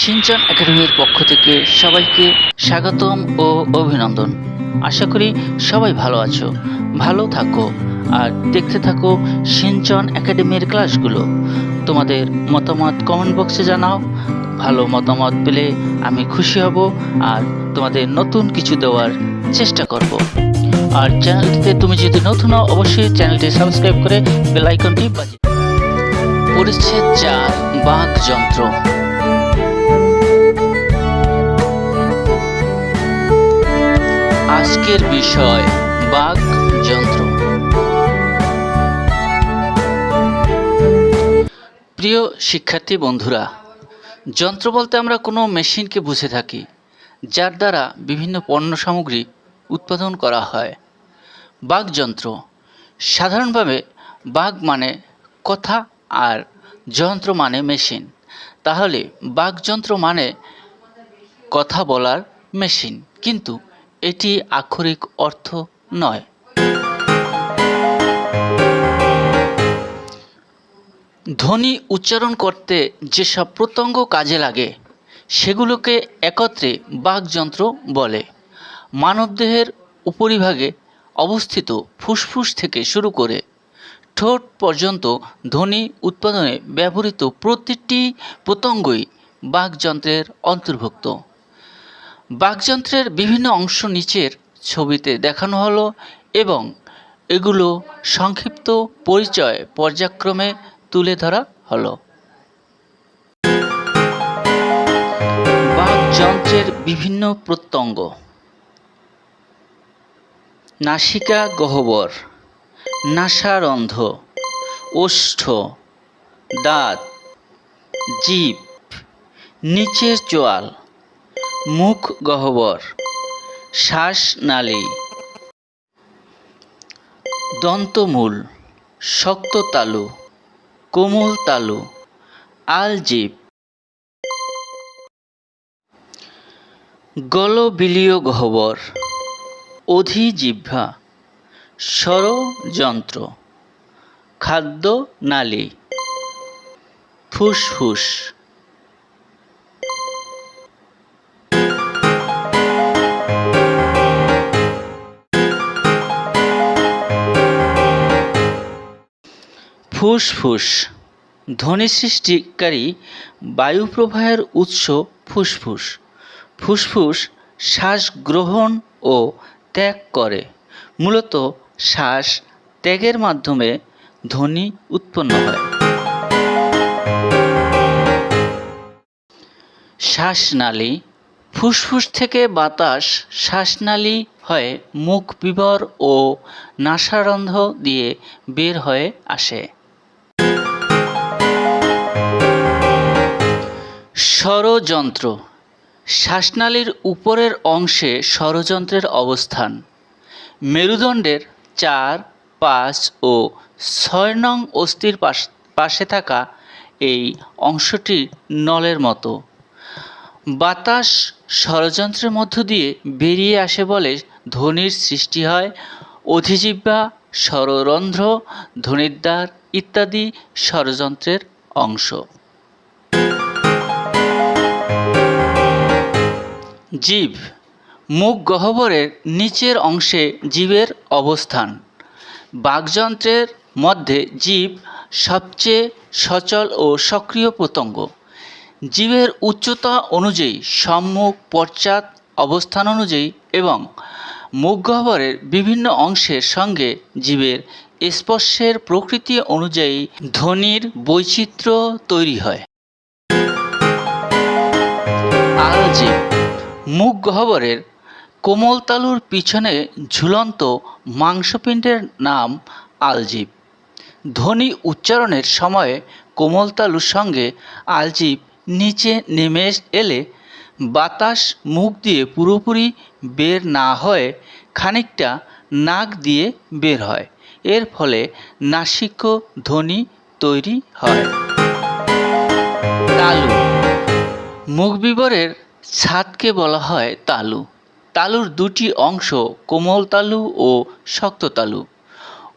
Shinchan একাডেমির পক্ষ থেকে সবাইকে স্বাগতম ও অভিনন্দন। আশা করি সবাই ভালো আছো, ভালো থাকো, আর দেখতে থাকো সিনচন একাডেমির ক্লাসগুলো। তোমাদের মতামত কমেন্ট বক্সে জানাও, ভালো মতামত পেলে আমি খুশি হব, আর তোমাদের নতুন কিছু দেওয়ার চেষ্টা করব। আর চ্যানেলটিতে তুমি যদি নতুন হও, অবশ্যই চ্যানেলটি সাবস্ক্রাইব করে বেল আইকনটি বাজিয়ে পরিচ্ছেদ চার বাঘ যন্ত্র। আজকের বিষয় বাঘ যন্ত্র। প্রিয় শিক্ষার্থী বন্ধুরা, যন্ত্র বলতে আমরা কোনো মেশিনকে বুঝে থাকি, যার দ্বারা বিভিন্ন পণ্য সামগ্রী উৎপাদন করা হয়। বাঘ যন্ত্র সাধারণভাবে বাঘ মানে কথা আর যন্ত্র মানে মেশিন। তাহলে বাঘযন্ত্র মানে কথা বলার মেশিন। কিন্তু এটি আক্ষরিক অর্থ নয়। ধ্বনি উচ্চারণ করতে যেসব প্রত্যঙ্গ কাজে লাগে, সেগুলোকে একত্রে বাকযন্ত্র বলে। মানবদেহের উপরিভাগে অবস্থিত ফুসফুস থেকে শুরু করে ঠোঁট পর্যন্ত ধ্বনি উৎপাদনে ব্যবহৃত প্রতিটি প্রত্যঙ্গই বাকযন্ত্রের অন্তর্ভুক্ত। বাকযন্ত্রের বিভিন্ন অংশ নিচের ছবিতে দেখানো হলো এবং এগুলো সংক্ষিপ্ত পরিচয় পর্যায়ক্রমে তুলে ধরা হলো। বাকযন্ত্রের বিভিন্ন প্রত্যঙ্গ। নাসিকা গহ্বর নাসারন্ধ্র ওষ্ঠ, দাঁত, জীব, নিচের চোয়াল মুখ গহ্বর শ্বাসনালী দন্তমূল, শক্ত তালু, কোমল তালু আলজিভ গলবিলীয় গহ্বর অধিজিহ্বা স্বরযন্ত্র, খাদ্য নালী। ফুসফুস। ফুসফুস। ধ্বনি সৃষ্টিকারী বায়ু প্রবাহের উৎস ফুসফুস। ফুসফুস শ্বাস গ্রহণ ও ত্যাগ করে। মূলত শ্বাস ত্যাগের মাধ্যমে ধ্বনি উৎপন্ন হয়। শ্বাসনালী। ফুসফুস থেকে বাতাস শ্বাসনালী হয়ে মুখ বিবর ও নাসারন্ধ দিয়ে বের হয়ে আসে। স্বরযন্ত্র শ্বাসনালীর উপরের অংশে স্বরযন্ত্রের অবস্থান। মেরুদণ্ডের চার, পাঁচ ও ছয় নং অস্থির পাশ থাকা এই অংশটি নলের মতো। বাতাস স্বরযন্ত্রের মধ্য দিয়ে বেরিয়ে আসে বলে ধ্বনির সৃষ্টি হয়। অধিজিহ্বা স্বররন্ধ্র, ধ্বনিদ্বার ইত্যাদি স্বরযন্ত্রের অংশ। জীব, মুখ গহ্বরের নিচের অংশে জীবের অবস্থান। বাকযন্ত্রের মধ্যে জীব সবচেয়ে সচল ও সক্রিয় প্রত্যঙ্গ। জীবের উচ্চতা অনুযায়ী সম্মুখ পশ্চাৎ অবস্থান অনুযায়ী এবং মুখ গহ্বরের বিভিন্ন অংশের সঙ্গে জীবের স্পর্শের প্রকৃতি অনুযায়ী ধ্বনির বৈচিত্র্য তৈরি হয়। আলজীব মুখ গহ্বরের কোমলতালুর পিছনে ঝুলন্ত মাংসপিণ্ডের নাম আলজিভ ধ্বনি উচ্চারণের সময়ে কোমলতালুর সঙ্গে আলজিভ নিচে নেমে এলে বাতাস মুখ দিয়ে পুরোপুরি বের না হয়ে খানিকটা নাক দিয়ে বের হয়। এর ফলে নাসিক্য ধ্বনি তৈরি হয়। তালু মুখ বিবরের ছাদকে বলা হয় তালু। তালুর দুটি অংশ কোমল তালু ও শক্ত তালু।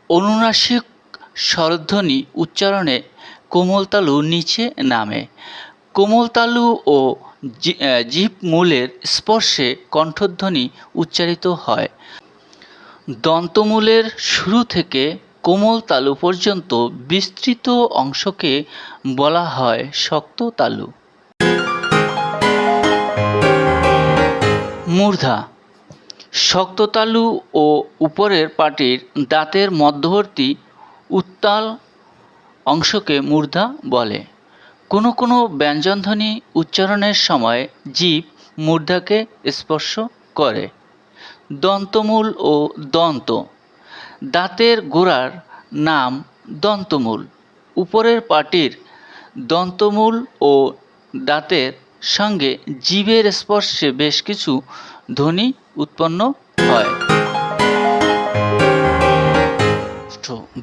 অনুনাসিক স্বরধ্বনি উচ্চারণে কোমল তালু নিচে নামে। কোমল তালু ও জি- জিভ মূলের স্পর্শে কণ্ঠধ্বনি উচ্চারিত হয়। দন্তমূলের শুরু থেকে কোমল তালু পর্যন্ত বিস্তৃত অংশকে বলা হয় শক্ত তালু। মূর্ধা। শক্ত তালু ও উপরের পাটির দাঁতের মধ্যবর্তী উত্তাল অংশকে মূর্ধা বলে। কোনো কোনো ব্যঞ্জনধ্বনি উচ্চারণের সময় জীব মূর্ধাকে স্পর্শ করে। দন্তমূল ও দন্ত। দাঁতের গোড়ার নাম দন্তমূল। উপরের পাটির দন্তমূল ও দাঁতের সঙ্গে জীবের স্পর্শে বেশ কিছু ধ্বনি উৎপন্ন হয়।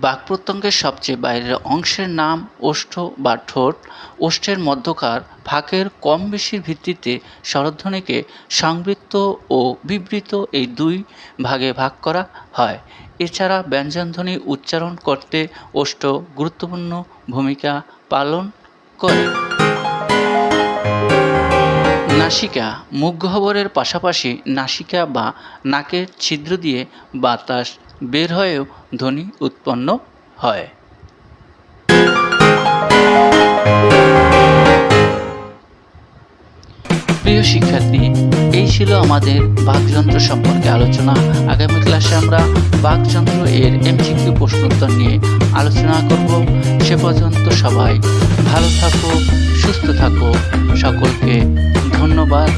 বাক প্রত্যঙ্গের সবচেয়ে বাইরের অংশের নাম ওষ্ঠ বা ঠোঁট। ওষ্ঠের মধ্যকার ফাঁকের কম বেশির ভিত্তিতে স্বরধ্বনিকে সংবৃত্ত ও বিবৃত এই দুই ভাগে ভাগ করা হয়। এছাড়া ব্যঞ্জনধ্বনি উচ্চারণ করতে ওষ্ঠ গুরুত্বপূর্ণ ভূমিকা পালন করে। নাসিকা মুখ গহ্বরের পাশাপাশি নাসিকা বা নাকের ছিদ্র দিয়ে বাতাস বের হয়েও ধ্বনি উৎপন্ন হয়। প্রিয় শিক্ষার্থী, এই ছিল আমাদের বাকযন্ত্র সম্পর্কে আলোচনা। আগামী ক্লাসে আমরা বাকযন্ত্র এর এমসিকিউ প্রশ্ন উত্তর নিয়ে আলোচনা করব। সে পর্যন্ত সবাই ভালো থাকো, সুস্থ থাকো। সকলকে ধন্যবাদ।